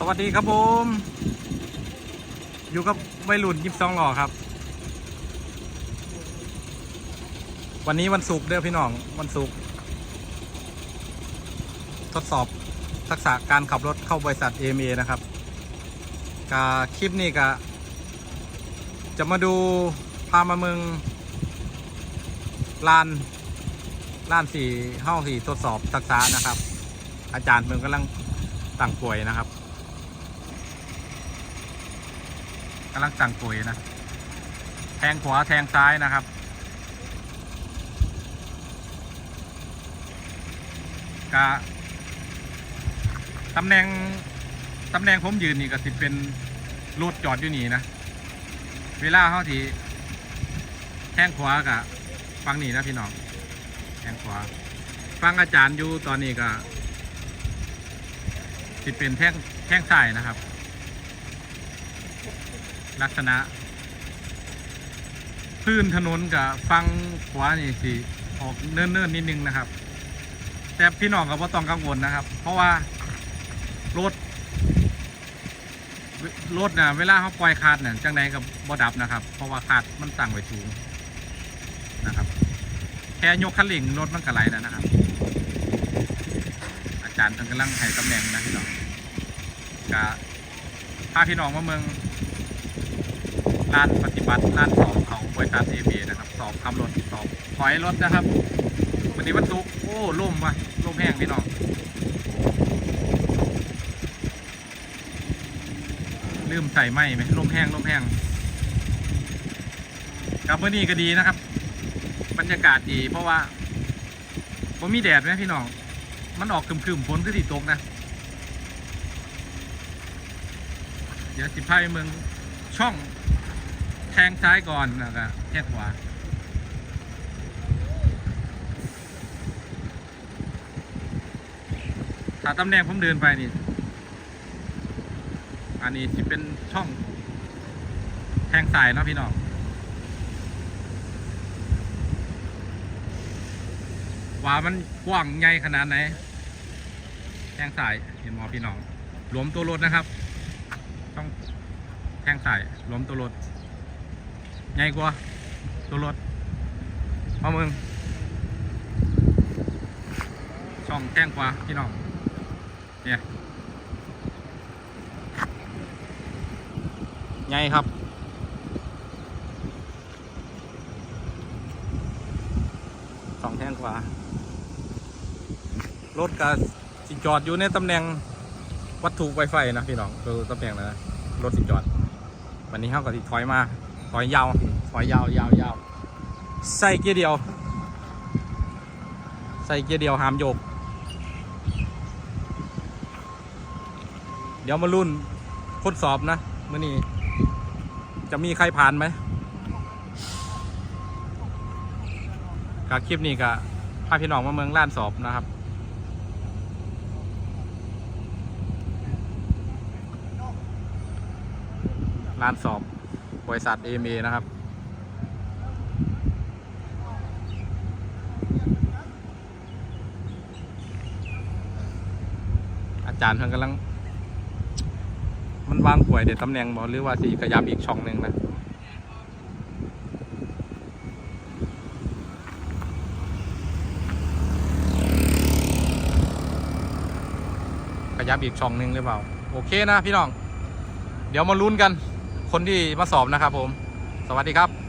สวัสดีครับผม อยู่กับวัยรุ่นยิบสองหล่อครับ วันนี้วันศุกร์เด้อพี่น้อง วันศุกร์ทดสอบทักษะการขับรถเข้าบริษัท AMA นะครับกาคลิปนี้ก็จะมาดูพามาเมืองลานลานสี่ห้องสี่ทดสอบทักษะนะครับ อาจารย์เมืองกำลังตั้งป่วยนะครับกำลังตั้งป่วยนะ แทงขวาแทงซ้ายนะครับ กะตำแหน่งตำแหน่งผมยืนนี่ก็สิเป็นรถจอดอยู่นี่นะ เวลาเขาทีแทงขวากะฟังนี่นะพี่น้องแทงขวา ฟังอาจารย์อยู่ตอนนี้ก็สิเป็นแท่งแท่งสายนะครับ ลักษณะ พื้นถนนกับฟังขวานี่สิออกเนิ่นๆนิดนึงนะครับ แต่พี่น้องก็บ่ต้องกังวลนะครับ เพราะว่ารถรถนะเวลาเขาปล่อยคาดเนี่ยจังใดกับบ่ดับนะครับ เพราะว่าคาดมันตั้งไว้สูงนะครับ แค่ยกคันเร่งรถมันก็ไหลแล้วนะครับ อาจารย์ท่านกำลังให้ตำแหน่งนะพี่น้องกะพาพี่น้องมาเมือง ลานปฏิบัติลานสอบเขาบริษัทเอเนะครับสอบขับรถสอบถอยรถนะครับวันนี้วันศุกร์โอ้ล่มว่ะล่มแห้งพี่น้องลืมใส่ไหมไหมล่มแห้งล่มแห้งกับวันนี้ก็ดีนะครับ บรรยากาศดี เพราะว่าผมมีแดดไหมพี่น้อง มันออกครึมๆฝนก็สิตกนะ เดี๋ยวสิพายเมืองช่อง แทงซ้ายก่อนแล้วก็แทงขวาถ้าตำแหน่งผมเดินไปนี่ อันนี้สิเป็นช่องแทงสายเนาะพี่น้องว่ามันกว้างใหญ่ขนาดไหนแทงสายเห็นมอพี่น้องรวมตัวรถนะครับ ต้องแทงสายรวมตัวรถ ใหญ่กว่าตัวรถมามึงช่องแทงกว่าพี่น้องเนี่ยใหญ่ครับสองแท่งขวารถกับสิจอดอยู่ในตำแหน่งวัตถุไวไฟนะพี่น้องคือตำแหน่งนะรถสิจอด วันนี้เขาก็สิถอยมา ถอยยาวถอยยาวยาวยาวใส่เกียร์เดียว ใส่เกียร์เดียวหามโยก เดี๋ยวมารุ่นทดสอบนะเมื่อนี้ จะมีใครผ่านไหมกับคลิปนี้ก็พาพี่น้องมาเมืองล้านสอบนะครับล้านสอบ บริษัท AMA นะครับ อาจารย์เพิ่งกำลัง มันวางป่วยเด็ดตำแหน่งบอหรือว่าสีขยับอีกช่องหนึ่งนะขยับอีกช่องหนึ่งหรือเปล่า โอเคนะพี่น้อง เดี๋ยวมาลุ้นกัน คนที่มาสอบนะครับผม สวัสดีครับ